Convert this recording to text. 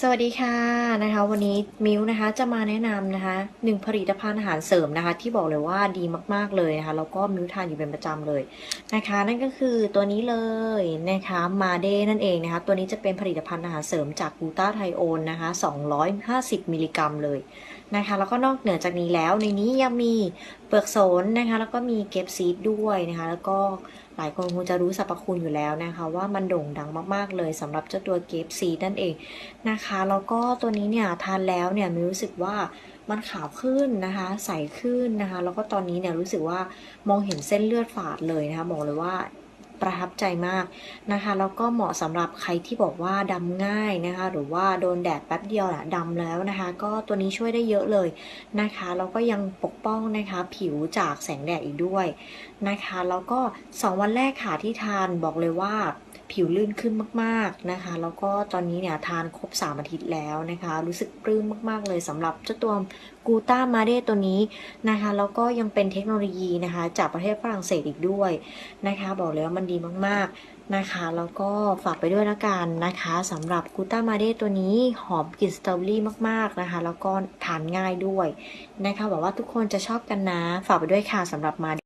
สวัสดีค่ะนะคะ วันนี้มิวนะคะจะมาแนะนำนะคะหนึ่งผลิตภัณฑ์อาหารเสริมนะคะ ที่บอกเลยว่าดีมากๆเลยนะคะแล้วก็มิวทานอยู่เป็นประจำเลยนะคะ นั่นก็คือตัวนี้เลยนะคะมาเดนั่นเองนะคะ ตัวนี้จะเป็นผลิตภัณฑ์อาหารเสริมจากกูต้าไทโอนนะคะ 250 มิลลิกรัมเลยนะคะ แล้วก็นอกเหนือจากนี้แล้วในนี้ยังมี ปลือกโสนนะคะแล้วก็มีเก็บซีดด้วยนะคะแล้วก็หลายคนคงจะรู้สรรพคุณอยู่แล้วนะคะ ว่ามันโด่งดังมากๆเลยสำหรับเจ้าตัวเก็บซีดนั่นเองนะคะแล้วก็ตัวนี้เนี่ยทานแล้วเนี่ยมีรู้สึกว่ามันขาวขึ้นนะคะใสขึ้นนะคะ แล้วก็ตอนนี้เนี่ยรู้สึกว่ามองเห็นเส้นเลือดฝาดเลยนะคะบอกเลยว่า ประทับใจมากนะคะแล้วก็เหมาะสำหรับใครที่บอกว่าดำง่ายนะคะหรือว่าโดนแดดแป๊บเดียวแหละดำแล้วนะคะ ก็ตัวนี้ช่วยได้เยอะเลยนะคะแล้วก็ยังปกป้องนะคะผิวจากแสงแดดอีกด้วยนะคะแล้วก็ 2 วันแรกค่ะที่ทานบอกเลยว่าผิวลื่นขึ้นมาก ๆนะคะ แล้วก็ตอนนี้เนี่ยทานครบ 3 อาทิตย์แล้วนะคะ รู้สึกปลื้มมาก ๆ เลยสำหรับเจ้าตัวกูต้ามาเดตัวนี้นะคะ แล้วก็ยังเป็นเทคโนโลยีนะคะ จากประเทศฝรั่งเศสอีกด้วยนะคะ บอกเลยว่ามันดีมากๆนะคะแล้วก็ฝากไปด้วยละกันนะคะสำหรับกูต้ามาเดตัวนี้หอมกลิ่นสตรอเบอรี่มากๆนะคะ แล้วก็ทานง่ายด้วยนะคะบบว่าทุกคนจะชอบกันนะ ฝากไปด้วยค่ะสำหรับมา